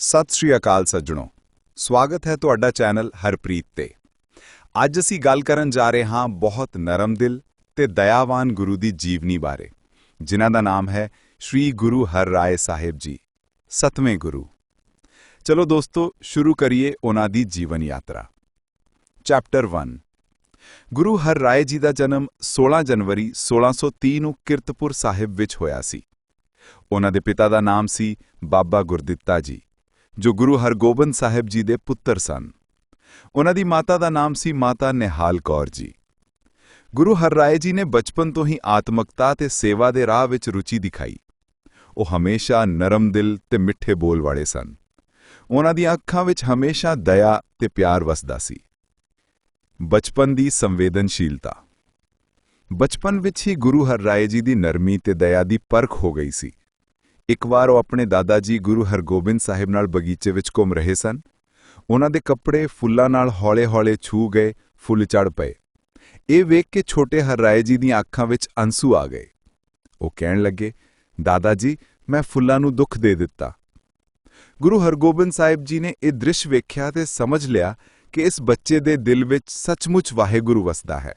ਸਤਿ ਸ਼੍ਰੀ ਅਕਾਲ ਸੱਜਣੋ। ਸਵਾਗਤ ਹੈ ਤੁਹਾਡਾ ਚੈਨਲ ਹਰਪ੍ਰੀਤ ਤੇ। ਅੱਜ ਅਸੀਂ ਗੱਲ ਕਰਨ ਜਾ ਰਹੇ ਹਾਂ ਬਹੁਤ ਨਰਮ ਦਿਲ ਤੇ ਦਇਆਵਾਨ ਗੁਰੂ ਦੀ ਜੀਵਨੀ ਬਾਰੇ, ਜਿਨ੍ਹਾਂ ਦਾ ਨਾਮ ਹੈ ਸ਼੍ਰੀ ਗੁਰੂ ਹਰ ਰਾਏ ਸਾਹਿਬ ਜੀ, ਸਤਵੇਂ ਗੁਰੂ। ਚਲੋ ਦੋਸਤੋ, ਸ਼ੁਰੂ ਕਰੀਏ ਉਹਨਾਂ ਦੀ ਜੀਵਨ ਯਾਤਰਾ। ਚੈਪਟਰ 1 ਗੁਰੂ ਹਰ ਰਾਏ ਜੀ ਦਾ ਜਨਮ 16 ਜਨਵਰੀ 1630 ਨੂੰ ਕਿਰਤਪੁਰ ਸਾਹਿਬ ਵਿੱਚ ਹੋਇਆ ਸੀ। ਉਹਨਾਂ ਦੇ ਪਿਤਾ ਦਾ ਨਾਮ ਸੀ ਬਾਬਾ ਗੁਰਦਿੱਤਾ ਜੀ। ਜੋ ਗੁਰੂ ਹਰਗੋਬਿੰਦ ਸਾਹਿਬ ਜੀ ਦੇ ਪੁੱਤਰ ਸਨ। ਉਹਨਾਂ ਦੀ ਮਾਤਾ ਦਾ ਨਾਮ ਸੀ ਮਾਤਾ ਨਿਹਾਲ ਕੌਰ ਜੀ। ਗੁਰੂ ਹਰਰਾਏ ਜੀ ਨੇ ਬਚਪਨ ਤੋਂ ਹੀ ਆਤਮਕਤਾ ਤੇ ਸੇਵਾ ਦੇ ਰਾਹ ਵਿੱਚ ਰੁਚੀ ਦਿਖਾਈ। ਉਹ ਹਮੇਸ਼ਾ ਨਰਮ ਦਿਲ ਤੇ ਮਿੱਠੇ ਬੋਲ ਵਾਲੇ ਸਨ। ਉਹਨਾਂ ਦੀਆਂ ਅੱਖਾਂ ਵਿੱਚ ਹਮੇਸ਼ਾ ਦਇਆ ਤੇ ਪਿਆਰ ਵਸਦਾ ਸੀ। ਬਚਪਨ ਦੀ ਸੰਵੇਦਨਸ਼ੀਲਤਾ। ਬਚਪਨ ਵਿੱਚ ਹੀ ਗੁਰੂ ਹਰਰਾਏ ਜੀ ਦੀ ਨਰਮੀ ਤੇ ਦਇਆ ਦੀ ਪਰਖ ਹੋ ਗਈ ਸੀ। ਇੱਕ ਵਾਰ ਉਹ ਆਪਣੇ ਦਾਦਾ ਜੀ ਗੁਰੂ ਹਰਗੋਬਿੰਦ ਸਾਹਿਬ ਨਾਲ ਬਗੀਚੇ ਵਿੱਚ ਘੁੰਮ ਰਹੇ ਸਨ। ਉਹਨਾਂ ਦੇ ਕੱਪੜੇ ਫੁੱਲਾਂ ਨਾਲ ਹੌਲੇ-ਹੌਲੇ ਛੂ ਗਏ, ਫੁੱਲ ਚੜ ਪਏ। ਇਹ ਵੇਖ ਕੇ ਛੋਟੇ ਹਰਰਾਏ ਜੀ ਦੀਆਂ ਅੱਖਾਂ ਵਿੱਚ ਅੰਸੂ ਆ ਗਏ। ਉਹ ਕਹਿਣ ਲੱਗੇ ਦਾਦਾ ਜੀ ਮੈਂ ਫੁੱਲਾਂ ਨੂੰ ਦੁੱਖ ਦੇ ਦਿੱਤਾ। ਗੁਰੂ ਹਰਗੋਬਿੰਦ ਸਾਹਿਬ ਜੀ ਨੇ ਇਹ ਦ੍ਰਿਸ਼ ਵੇਖਿਆ ਤੇ ਸਮਝ ਲਿਆ ਕਿ ਇਸ ਬੱਚੇ ਦੇ ਦਿਲ ਵਿੱਚ ਸੱਚਮੁੱਚ ਵਾਹਿਗੁਰੂ ਵਸਦਾ ਹੈ।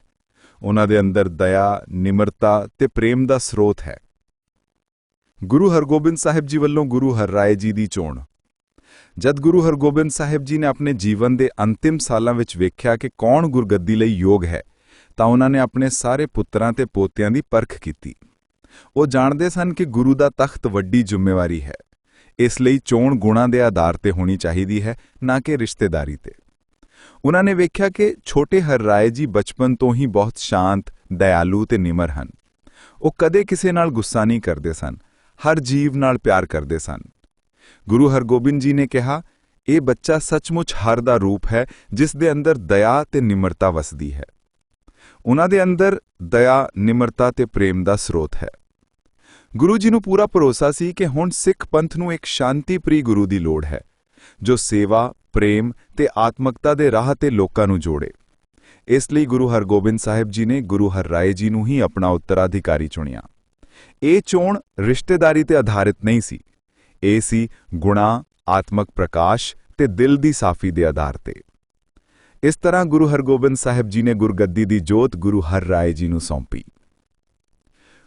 ਉਹਨਾਂ ਦੇ ਅੰਦਰ ਦਇਆ, ਨਿਮਰਤਾ ਤੇ ਪ੍ਰੇਮ ਦਾ ਸਰੋਤ ਹੈ। ਗੁਰੂ ਹਰਗੋਬਿੰਦ ਸਾਹਿਬ ਜੀ ਵੱਲੋਂ ਗੁਰੂ ਹਰਰਾਏ ਜੀ ਦੀ ਚੋਣ। ਜਦ ਗੁਰੂ ਹਰਗੋਬਿੰਦ ਸਾਹਿਬ ਜੀ ਨੇ ਆਪਣੇ ਜੀਵਨ ਦੇ ਅੰਤਿਮ ਸਾਲਾਂ ਵਿੱਚ ਵੇਖਿਆ ਕਿ ਕੌਣ ਗੁਰਗੱਦੀ ਲਈ ਯੋਗ ਹੈ, ਤਾਂ ਉਹਨਾਂ ਨੇ ਆਪਣੇ ਸਾਰੇ ਪੁੱਤਰਾਂ ਤੇ ਪੋਤਿਆਂ ਦੀ ਪਰਖ ਕੀਤੀ। ਉਹ ਜਾਣਦੇ ਸਨ ਕਿ ਗੁਰੂ ਦਾ ਤਖਤ ਵੱਡੀ ਜ਼ਿੰਮੇਵਾਰੀ ਹੈ। ਇਸ ਲਈ ਚੋਣ ਗੁਣਾਂ ਦੇ ਆਧਾਰ ਤੇ ਹੋਣੀ ਚਾਹੀਦੀ ਹੈ, ਨਾ ਕਿ ਰਿਸ਼ਤੇਦਾਰੀ ਤੇ। ਉਹਨਾਂ ਨੇ ਵੇਖਿਆ ਕਿ ਛੋਟੇ ਹਰਰਾਏ ਜੀ ਬਚਪਨ ਤੋਂ ਹੀ ਬਹੁਤ ਸ਼ਾਂਤ, ਦਇਆਲੂ ਤੇ ਨਿਮਰ ਹਨ। ਉਹ ਕਦੇ ਕਿਸੇ ਨਾਲ ਗੁੱਸਾ ਨਹੀਂ ਕਰਦੇ ਸਨ। ਹਰ ਜੀਵ ਨਾਲ ਪਿਆਰ ਕਰਦੇ ਸਨ। ਗੁਰੂ ਹਰਗੋਬਿੰਦ ਜੀ ਨੇ ਕਿਹਾ, ਇਹ ਬੱਚਾ ਸੱਚਮੁੱਚ ਹਰ ਦਾ ਰੂਪ ਹੈ, ਜਿਸ ਦੇ ਅੰਦਰ ਦਇਆ ਤੇ ਨਿਮਰਤਾ ਵਸਦੀ ਹੈ। ਉਹਨਾਂ ਦੇ ਅੰਦਰ ਦਇਆ, ਨਿਮਰਤਾ ਤੇ ਪ੍ਰੇਮ ਦਾ ਸਰੋਤ ਹੈ। ਗੁਰੂ ਜੀ ਨੂੰ ਪੂਰਾ ਭਰੋਸਾ ਸੀ ਕਿ ਹੁਣ ਸਿੱਖ ਪੰਥ ਨੂੰ ਇੱਕ ਸ਼ਾਂਤੀਪ੍ਰੀ ਗੁਰੂ ਦੀ ਲੋੜ ਹੈ, ਜੋ ਸੇਵਾ, ਪ੍ਰੇਮ ਤੇ ਆਤਮਕਤਾ ਦੇ ਰਾਹ ਤੇ ਲੋਕਾਂ ਨੂੰ ਜੋੜੇ। ਇਸ ਲਈ ਗੁਰੂ ਹਰਗੋਬਿੰਦ ਸਾਹਿਬ ਜੀ ਨੇ ਗੁਰੂ ਹਰਰਾਏ ਜੀ ਨੂੰ ਹੀ ਆਪਣਾ ਉੱਤਰਾਧਿਕਾਰੀ ਚੁਣਿਆ। ਇਹ ਚੋਣ ਰਿਸ਼ਤੇਦਾਰੀ ਤੇ ਆਧਾਰਿਤ ਨਹੀਂ ਸੀ। ਇਹ ਸੀ ਗੁਣਾ, ਆਤਮਕ ਪ੍ਰਕਾਸ਼ ਤੇ ਦਿਲ ਦੀ ਸਾਫੀ ਦੇ ਆਧਾਰ ਤੇ। ਇਸ ਤਰ੍ਹਾਂ ਗੁਰੂ ਹਰਗੋਬਿੰਦ ਸਾਹਿਬ ਜੀ ਨੇ ਗੁਰਗੱਦੀ ਦੀ ਜੋਤ ਗੁਰੂ ਹਰ ਰਾਏ ਜੀ ਨੂੰ ਸੌਂਪੀ।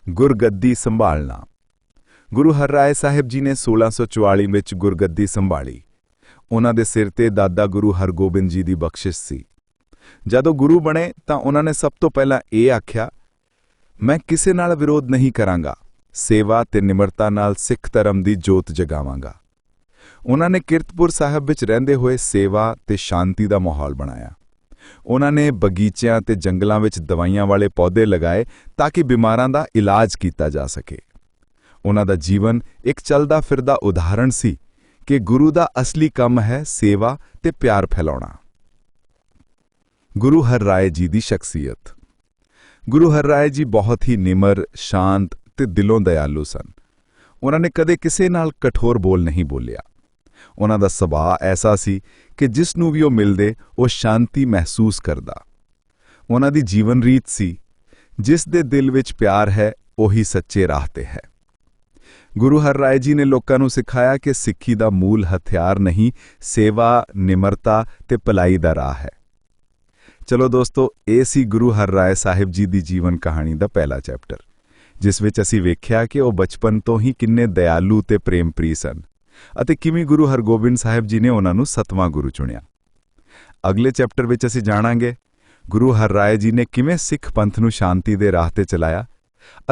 ਗੁਰਗੱਦੀ ਸੰਭਾਲਣਾ। ਗੁਰੂ ਹਰ ਰਾਏ ਸਾਹਿਬ ਜੀ ਨੇ 1644 ਵਿੱਚ ਗੁਰਗੱਦੀ ਸੰਭਾਲੀ। ਉਹਨਾਂ ਦੇ ਸਿਰ ਤੇ ਦਾਦਾ ਗੁਰੂ ਹਰਗੋਬਿੰਦ ਜੀ ਦੀ ਬਖਸ਼ਿਸ਼ ਸੀ। ਜਦੋਂ ਗੁਰੂ ਬਣੇ ਤਾਂ ਉਹਨਾਂ ਨੇ ਸਭ ਤੋਂ ਪਹਿਲਾਂ ਇਹ ਆਖਿਆ ਮੈਂ ਕਿਸੇ ਨਾਲ ਵਿਰੋਧ ਨਹੀਂ ਕਰਾਂਗਾ। ਸੇਵਾ ਤੇ ਨਿਮਰਤਾ ਨਾਲ ਸਿੱਖ ਧਰਮ ਦੀ ਜੋਤ ਜਗਾਵਾਂਗਾ। ਉਹਨਾਂ ਨੇ ਕਿਰਤਪੁਰ ਸਾਹਿਬ ਵਿੱਚ ਰਹਿੰਦੇ ਹੋਏ ਸੇਵਾ ਤੇ ਸ਼ਾਂਤੀ ਦਾ ਮਾਹੌਲ ਬਣਾਇਆ। ਉਹਨਾਂ ਨੇ ਬਗੀਚਿਆਂ ਤੇ ਜੰਗਲਾਂ ਵਿੱਚ ਦਵਾਈਆਂ ਵਾਲੇ ਪੌਦੇ ਲਗਾਏ ਤਾਂ ਕਿ ਬਿਮਾਰਾਂ ਦਾ ਇਲਾਜ ਕੀਤਾ ਜਾ ਸਕੇ। ਉਹਨਾਂ ਦਾ ਜੀਵਨ ਇੱਕ ਚੱਲਦਾ ਫਿਰਦਾ ਉਦਾਹਰਣ ਸੀ ਕਿ ਗੁਰੂ ਦਾ ਅਸਲੀ ਕੰਮ ਹੈ ਸੇਵਾ ਤੇ ਪਿਆਰ ਫੈਲਾਉਣਾ। ਗੁਰੂ ਹਰ ਰਾਏ ਜੀ ਦੀ ਸ਼ਖਸੀਅਤ। ਗੁਰੂ ਹਰਰਾਏ ਜੀ ਬਹੁਤ ਹੀ ਨਿਮਰ, ਸ਼ਾਂਤ ਤੇ ਦਿਲੋਂ ਦਇਆਲੂ ਸਨ। ਉਹਨਾਂ ਨੇ ਕਦੇ ਕਿਸੇ ਨਾਲ ਕਠੋਰ ਬੋਲ ਨਹੀਂ ਬੋਲਿਆ। ਉਹਨਾਂ ਦਾ ਸੁਭਾਅ ਐਸਾ ਸੀ ਕਿ ਜਿਸ ਨੂੰ ਵੀ ਉਹ ਮਿਲਦੇ, ਉਹ ਸ਼ਾਂਤੀ ਮਹਿਸੂਸ ਕਰਦਾ। ਉਹਨਾਂ ਦੀ ਜੀਵਨ ਰੀਤ ਸੀ, ਜਿਸ ਦੇ ਦਿਲ ਵਿੱਚ ਪਿਆਰ ਹੈ, ਉਹੀ ਸੱਚੇ ਰਾਹ ਤੇ ਹੈ। ਗੁਰੂ ਹਰਰਾਏ ਜੀ ਨੇ ਲੋਕਾਂ ਨੂੰ ਸਿਖਾਇਆ ਕਿ ਸਿੱਖੀ ਦਾ ਮੂਲ ਹਥਿਆਰ ਨਹੀਂ, ਸੇਵਾ, ਨਿਮਰਤਾ ਤੇ ਭਲਾਈ ਦਾ ਰਾਹ ਹੈ। ਚਲੋ ਦੋਸਤੋ, ਇਹ ਸੀ ਗੁਰੂ ਹਰ ਰਾਏ ਸਾਹਿਬ ਜੀ ਦੀ ਜੀਵਨ ਕਹਾਣੀ ਦਾ ਪਹਿਲਾ ਚੈਪਟਰ, ਜਿਸ ਵਿੱਚ ਅਸੀਂ ਵੇਖਿਆ ਕਿ ਉਹ ਬਚਪਨ ਤੋਂ ਹੀ ਕਿੰਨੇ ਦਇਆਲੂ ਤੇ ਪ੍ਰੇਮਪ੍ਰੀ ਸਨ ਅਤੇ ਕਿਵੇਂ ਗੁਰੂ ਹਰਗੋਬਿੰਦ ਸਾਹਿਬ ਜੀ ਨੇ ਉਹਨਾਂ ਨੂੰ ਸਤਵਾਂ ਗੁਰੂ ਚੁਣਿਆ। ਅਗਲੇ ਚੈਪਟਰ ਵਿੱਚ ਅਸੀਂ ਜਾਣਾਂਗੇ ਗੁਰੂ ਹਰ ਰਾਏ ਜੀ ਨੇ ਕਿਵੇਂ ਸਿੱਖ ਪੰਥ ਨੂੰ ਸ਼ਾਂਤੀ ਦੇ ਰਾਹ ਤੇ ਚਲਾਇਆ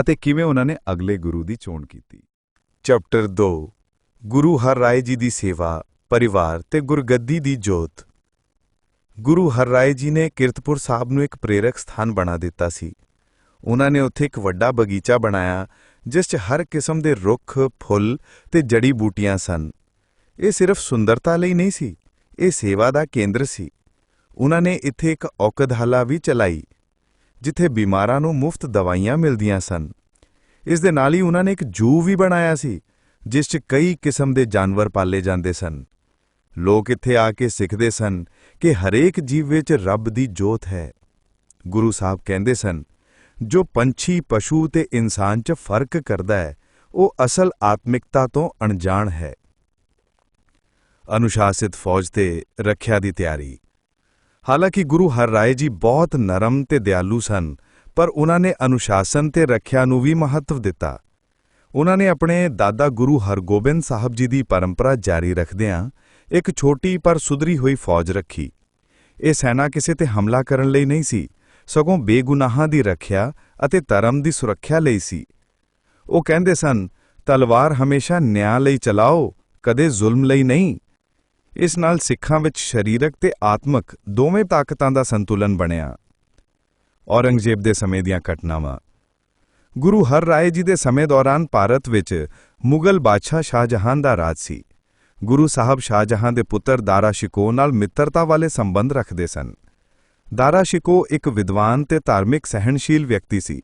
ਅਤੇ ਕਿਵੇਂ ਉਹਨਾਂ ਨੇ ਅਗਲੇ ਗੁਰੂ ਦੀ ਚੋਣ ਕੀਤੀ। ਚੈਪਟਰ 2 ਗੁਰੂ ਹਰ ਰਾਏ ਜੀ ਦੀ ਸੇਵਾ, ਪਰਿਵਾਰ ਤੇ ਗੁਰਗੱਦੀ ਦੀ ਜੋਤ। ਗੁਰੂ ਹਰਰਾਏ ਜੀ ਨੇ ਕਿਰਤਪੁਰ ਸਾਹਿਬ ਨੂੰ ਇੱਕ ਪ੍ਰੇਰਕ ਸਥਾਨ ਬਣਾ ਦਿੱਤਾ ਸੀ। ਉਹਨਾਂ ਨੇ ਉੱਥੇ ਇੱਕ ਵੱਡਾ ਬਗੀਚਾ ਬਣਾਇਆ, ਜਿਸ 'ਚ ਹਰ ਕਿਸਮ ਦੇ ਰੁੱਖ, ਫੁੱਲ ਤੇ ਜੜੀ ਬੂਟੀਆਂ ਸਨ। ਇਹ ਸਿਰਫ ਸੁੰਦਰਤਾ ਲਈ ਨਹੀਂ ਸੀ, ਇਹ ਸੇਵਾ ਦਾ ਕੇਂਦਰ ਸੀ। ਉਹਨਾਂ ਨੇ ਇੱਥੇ ਇੱਕ ਔਕਧਾਲਾ ਵੀ ਚਲਾਈ, ਜਿੱਥੇ ਬਿਮਾਰਾਂ ਨੂੰ ਮੁਫਤ ਦਵਾਈਆਂ ਮਿਲਦੀਆਂ ਸਨ। ਇਸ ਦੇ ਨਾਲ ਹੀ ਉਹਨਾਂ ਨੇ ਇੱਕ ਜੂ ਵੀ ਬਣਾਇਆ ਸੀ, ਜਿਸ 'ਚ ਕਈ ਕਿਸਮ ਦੇ ਜਾਨਵਰ ਪਾਲੇ ਜਾਂਦੇ ਸਨ। ਲੋਕ ਇੱਥੇ ਆ ਕੇ ਸਿੱਖਦੇ ਸਨ ਕਿ ਹਰੇਕ ਜੀਵ ਵਿੱਚ ਰੱਬ ਦੀ ਜੋਤ ਹੈ। ਗੁਰੂ ਸਾਹਿਬ ਕਹਿੰਦੇ ਸਨ, ਜੋ ਪੰਛੀ, ਪਸ਼ੂ ਤੇ ਇਨਸਾਨ 'ਚ ਫ਼ਰਕ ਕਰਦਾ ਹੈ, ਉਹ ਅਸਲ ਆਤਮਿਕਤਾ ਤੋਂ ਅਣਜਾਣ ਹੈ। ਅਨੁਸ਼ਾਸਿਤ ਫੌਜ ਤੇ ਰੱਖਿਆ ਦੀ ਤਿਆਰੀ। ਹਾਲਾਂਕਿ ਗੁਰੂ ਹਰ ਰਾਏ ਜੀ ਬਹੁਤ ਨਰਮ ਤੇ ਦਿਆਲੂ ਸਨ, ਪਰ ਉਹਨਾਂ ਨੇ ਅਨੁਸ਼ਾਸਨ ਤੇ ਰੱਖਿਆ ਨੂੰ ਵੀ ਮਹੱਤਵ ਦਿੱਤਾ। ਉਹਨਾਂ ਨੇ ਆਪਣੇ ਦਾਦਾ ਗੁਰੂ ਹਰਗੋਬਿੰਦ ਸਾਹਿਬ ਜੀ ਦੀ ਪਰੰਪਰਾ ਜਾਰੀ ਰੱਖਦਿਆਂ ਇੱਕ ਛੋਟੀ ਪਰ ਸੁਧਰੀ ਹੋਈ ਫੌਜ ਰੱਖੀ। ਇਹ ਸੈਨਾ ਕਿਸੇ ਤੇ ਹਮਲਾ ਕਰਨ ਲਈ ਨਹੀਂ ਸੀ, ਸਗੋਂ ਬੇਗੁਨਾਹਾਂ ਦੀ ਰੱਖਿਆ ਅਤੇ ਧਰਮ ਦੀ ਸੁਰੱਖਿਆ ਲਈ ਸੀ। ਉਹ ਕਹਿੰਦੇ ਸਨ, ਤਲਵਾਰ ਹਮੇਸ਼ਾ ਨਿਆਂ ਲਈ ਚਲਾਓ, ਕਦੇ ਜ਼ੁਲਮ ਲਈ ਨਹੀਂ। ਇਸ ਨਾਲ ਸਿੱਖਾਂ ਵਿੱਚ ਸਰੀਰਕ ਤੇ ਆਤਮਿਕ ਦੋਵੇਂ ਤਾਕਤਾਂ ਦਾ ਸੰਤੁਲਨ ਬਣਿਆ। ਔਰੰਗਜ਼ੇਬ ਦੇ ਸਮੇਂ ਦੀਆਂ ਘਟਨਾਵਾਂ। ਗੁਰੂ ਹਰ ਰਾਏ ਜੀ ਦੇ ਸਮੇਂ ਦੌਰਾਨ ਭਾਰਤ ਵਿੱਚ ਮੁਗਲ ਬਾਦਸ਼ਾਹ ਸ਼ਾਹਜਹਾਨ ਦਾ ਰਾਜ ਸੀ। ਗੁਰੂ ਸਾਹਿਬ ਸ਼ਾਹਜਹਾਂ ਦੇ ਪੁੱਤਰ ਦਾਰਾ ਸ਼ਿਕੋ ਨਾਲ ਮਿੱਤਰਤਾ ਵਾਲੇ ਸੰਬੰਧ ਰੱਖਦੇ ਸਨ। ਦਾਰਾ ਸ਼ਿਕੋ ਇੱਕ ਵਿਦਵਾਨ ਤੇ ਧਾਰਮਿਕ ਸਹਿਣਸ਼ੀਲ ਵਿਅਕਤੀ ਸੀ।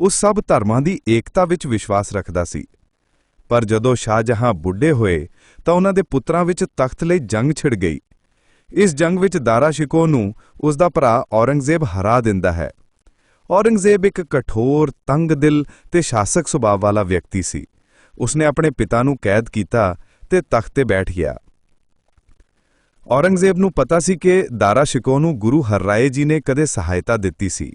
ਉਹ ਸਭ ਧਰਮਾਂ ਦੀ ਏਕਤਾ ਵਿੱਚ ਵਿਸ਼ਵਾਸ ਰੱਖਦਾ ਸੀ। ਪਰ ਜਦੋਂ ਸ਼ਾਹਜਹਾਂ ਬੁੱਢੇ ਹੋਏ, ਤਾਂ ਉਹਨਾਂ ਦੇ ਪੁੱਤਰਾਂ ਵਿੱਚ ਤਖਤ ਲਈ ਜੰਗ ਛਿੜ ਗਈ। ਇਸ ਜੰਗ ਵਿੱਚ ਦਾਰਾ ਸ਼ਿਕੋ ਨੂੰ ਉਸ ਦਾ ਭਰਾ ਔਰੰਗਜ਼ੇਬ ਹਰਾ ਦਿੰਦਾ ਹੈ। ਔਰੰਗਜ਼ੇਬ ਇੱਕ ਕਠੋਰ, ਤੰਗ ਦਿਲ ਤੇ ਸ਼ਾਸਕ ਸੁਭਾਅ ਵਾਲਾ ਵਿਅਕਤੀ ਸੀ। ਉਸਨੇ ਆਪਣੇ ਪਿਤਾ ਨੂੰ ਕੈਦ ਕੀਤਾ ਤੇ ਤਖਤ ਤੇ ਬੈਠ ਗਿਆ। ਔਰੰਗਜ਼ੇਬ ਨੂੰ ਪਤਾ ਸੀ ਕਿ ਦਾਰਾ ਸ਼ਿਕੋ ਨੂੰ ਗੁਰੂ ਹਰਰਾਏ ਜੀ ਨੇ ਕਦੇ ਸਹਾਇਤਾ ਦਿੱਤੀ ਸੀ।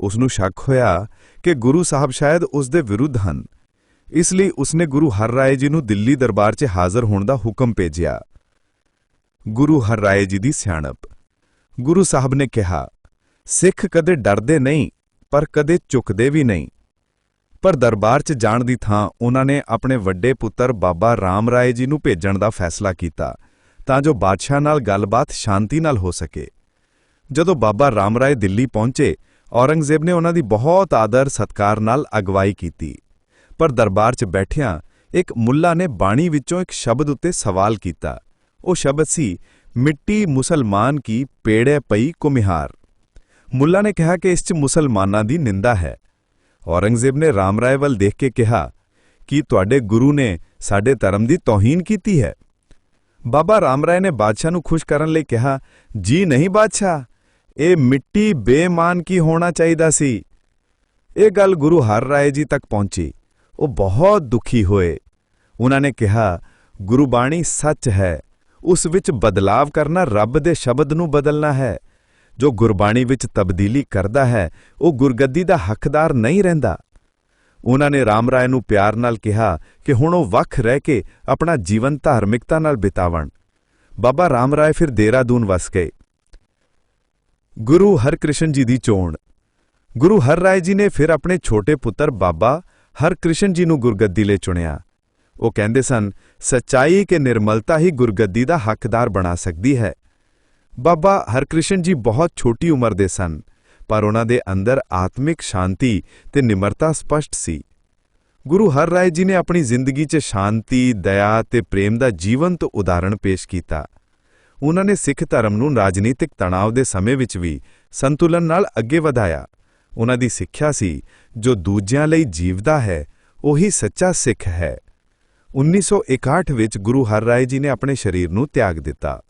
ਉਸ ਨੂੰ ਸ਼ੱਕ ਹੋਇਆ ਕਿ ਗੁਰੂ ਸਾਹਿਬ ਸ਼ਾਇਦ ਉਸ ਦੇ ਵਿਰੁੱਧ ਹਨ। ਇਸ ਲਈ ਉਸਨੇ ਗੁਰੂ ਹਰਰਾਏ ਜੀ ਨੂੰ ਦਿੱਲੀ ਦਰਬਾਰ 'ਚ ਹਾਜ਼ਰ ਹੋਣ ਦਾ ਹੁਕਮ ਭੇਜਿਆ। ਗੁਰੂ ਹਰਰਾਏ ਜੀ ਦੀ ਸਿਆਣਪ। ਗੁਰੂ ਸਾਹਿਬ ਨੇ ਕਿਹਾ, ਸਿੱਖ ਕਦੇ ਡਰਦੇ ਨਹੀਂ, ਪਰ ਕਦੇ ਝੁਕਦੇ ਵੀ ਨਹੀਂ। ਪਰ ਦਰਬਾਰ 'ਚ ਜਾਣ ਦੀ ਥਾਂ ਉਹਨਾਂ ਨੇ ਆਪਣੇ ਵੱਡੇ ਪੁੱਤਰ ਬਾਬਾ ਰਾਮ ਰਾਏ ਜੀ ਨੂੰ ਭੇਜਣ ਦਾ ਫੈਸਲਾ ਕੀਤਾ ਤਾਂ ਜੋ ਬਾਦਸ਼ਾਹ ਨਾਲ ਗੱਲਬਾਤ ਸ਼ਾਂਤੀ ਨਾਲ ਹੋ ਸਕੇ। ਜਦੋਂ ਬਾਬਾ ਰਾਮ ਰਾਏ ਦਿੱਲੀ ਪਹੁੰਚੇ, ਔਰੰਗਜ਼ੇਬ ਨੇ ਉਹਨਾਂ ਦੀ ਬਹੁਤ ਆਦਰ ਸਤਕਾਰ ਨਾਲ ਅਗਵਾਈ ਕੀਤੀ। ਪਰ ਦਰਬਾਰ 'ਚ ਬੈਠਿਆਂ ਇੱਕ ਮੁੱਲਾ ਨੇ ਬਾਣੀ ਵਿੱਚੋਂ ਇੱਕ ਸ਼ਬਦ ਉੱਤੇ ਸਵਾਲ ਕੀਤਾ। ਉਹ ਸ਼ਬਦ ਸੀ, ਮਿੱਟੀ ਮੁਸਲਮਾਨ ਕੀ ਪੇੜੇ ਪਈ ਕੁਮਿਹਾਰ। ਮੁੱਲਾ ਨੇ ਕਿਹਾ ਕਿ ਇਸ 'ਚ ਮੁਸਲਮਾਨਾਂ ਦੀ ਨਿੰਦਾ ਹੈ। ਔਰੰਗਜ਼ੇਬ ਨੇ ਰਾਮ ਰਾਏ ਵੱਲ ਦੇਖ ਕੇ ਕਿਹਾ, ਕਿ ਤੁਹਾਡੇ ਗੁਰੂ ਨੇ ਸਾਡੇ ਧਰਮ ਦੀ ਤੋਹੀਨ ਕੀਤੀ ਹੈ? ਬਾਬਾ ਰਾਮ ਰਾਏ ਨੇ ਬਾਦਸ਼ਾਹ ਨੂੰ ਖੁਸ਼ ਕਰਨ ਲਈ ਕਿਹਾ, ਜੀ ਨਹੀਂ ਬਾਦਸ਼ਾਹ, ਇਹ ਮਿੱਟੀ ਬੇਮਾਨ ਕੀ ਹੋਣਾ ਚਾਹੀਦਾ ਸੀ? ਇਹ ਗੱਲ ਗੁਰੂ ਹਰ ਰਾਏ ਜੀ ਤੱਕ ਪਹੁੰਚੀ। ਉਹ ਬਹੁਤ ਦੁਖੀ ਹੋਏ। ਉਹਨਾਂ ਨੇ ਕਿਹਾ, ਗੁਰਬਾਣੀ ਸੱਚ ਹੈ, ਉਸ ਵਿੱਚ ਬਦਲਾਵ ਕਰਨਾ ਰੱਬ ਦੇ ਸ਼ਬਦ ਨੂੰ ਬਦਲਣਾ ਹੈ। ਜੋ ਗੁਰਬਾਣੀ ਵਿੱਚ ਤਬਦੀਲੀ ਕਰਦਾ ਹੈ, ਉਹ ਗੁਰਗੱਦੀ ਦਾ ਹੱਕਦਾਰ ਨਹੀਂ ਰਹਿੰਦਾ। ਉਹਨਾਂ ਨੇ ਰਾਮ ਰਾਏ ਨੂੰ ਪਿਆਰ ਨਾਲ ਕਿਹਾ ਕਿ ਹੁਣ ਉਹ ਵੱਖ ਰਹਿ ਕੇ ਆਪਣਾ ਜੀਵਨ ਧਾਰਮਿਕਤਾ ਨਾਲ ਬਿਤਾਵਣ। ਬਾਬਾ ਰਾਮ ਰਾਏ ਫਿਰ ਦੇਹਰਾਦੂਨ ਵਸ ਗਏ। ਗੁਰੂ ਹਰਕ੍ਰਿਸ਼ਨ ਜੀ ਦੀ ਚੋਣ। ਗੁਰੂ ਹਰ ਰਾਏ ਜੀ ਨੇ ਫਿਰ ਆਪਣੇ ਛੋਟੇ ਪੁੱਤਰ ਬਾਬਾ ਹਰਕ੍ਰਿਸ਼ਨ ਜੀ ਨੂੰ ਗੁਰਗੱਦੀ ਲਈ ਚੁਣਿਆ। ਉਹ ਕਹਿੰਦੇ ਸਨ, ਸਚਾਈ ਕੇ ਨਿਰਮਲਤਾ ਹੀ ਗੁਰਗੱਦੀ ਦਾ ਹੱਕਦਾਰ ਬਣਾ ਸਕਦੀ ਹੈ। ਬਾਬਾ ਹਰਕ੍ਰਿਸ਼ਨ ਜੀ ਬਹੁਤ ਛੋਟੀ ਉਮਰ ਦੇ ਸਨ ਪਰ ਉਹਨਾਂ ਦੇ ਅੰਦਰ ਆਤਮਿਕ ਸ਼ਾਂਤੀ ਤੇ ਨਿਮਰਤਾ ਸਪਸ਼ਟ ਸੀ। ਗੁਰੂ ਹਰ ਰਾਏ ਜੀ ਨੇ ਆਪਣੀ ਜ਼ਿੰਦਗੀ 'ਚ ਸ਼ਾਂਤੀ, ਦਇਆ ਤੇ ਪ੍ਰੇਮ ਦਾ ਜੀਵੰਤ ਉਦਾਹਰਣ ਪੇਸ਼ ਕੀਤਾ। ਉਹਨਾਂ ਨੇ ਸਿੱਖ ਧਰਮ ਨੂੰ ਰਾਜਨੀਤਿਕ ਤਣਾਅ ਦੇ ਸਮੇਂ ਵਿੱਚ ਵੀ ਸੰਤੁਲਨ ਨਾਲ ਅੱਗੇ ਵਧਾਇਆ। ਉਹਨਾਂ ਦੀ ਸਿੱਖਿਆ ਸੀ ਜੋ ਦੂਜਿਆਂ ਲਈ ਜੀਵਦਾ ਹੈ ਉਹੀ ਸੱਚਾ ਸਿੱਖ ਹੈ। 1961 ਵਿੱਚ ਗੁਰੂ ਹਰ ਰਾਏ ਜੀ ਨੇ ਆਪਣੇ ਸਰੀਰ ਨੂੰ ਤਿਆਗ ਦਿੱਤਾ।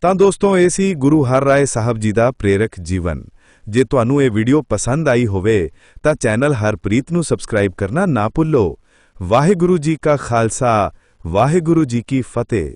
ਤਾਂ ਦੋਸਤੋ, ਇਹ ਸੀ ਗੁਰੂ ਹਰ ਰਾਏ ਸਾਹਿਬ ਜੀ ਦਾ ਪ੍ਰੇਰਕ ਜੀਵਨ। ਜੇ ਤੁਹਾਨੂੰ ਇਹ ਵੀਡੀਓ ਪਸੰਦ ਆਈ ਹੋਵੇ, ਤਾਂ ਚੈਨਲ ਹਰਪ੍ਰੀਤ ਨੂੰ ਸਬਸਕ੍ਰਾਈਬ ਕਰਨਾ ਨਾ ਭੁੱਲੋ। ਵਾਹਿਗੁਰੂ ਜੀ ਕਾ ਖਾਲਸਾ, ਵਾਹਿਗੁਰੂ ਜੀ ਕੀ ਫਤਿਹ।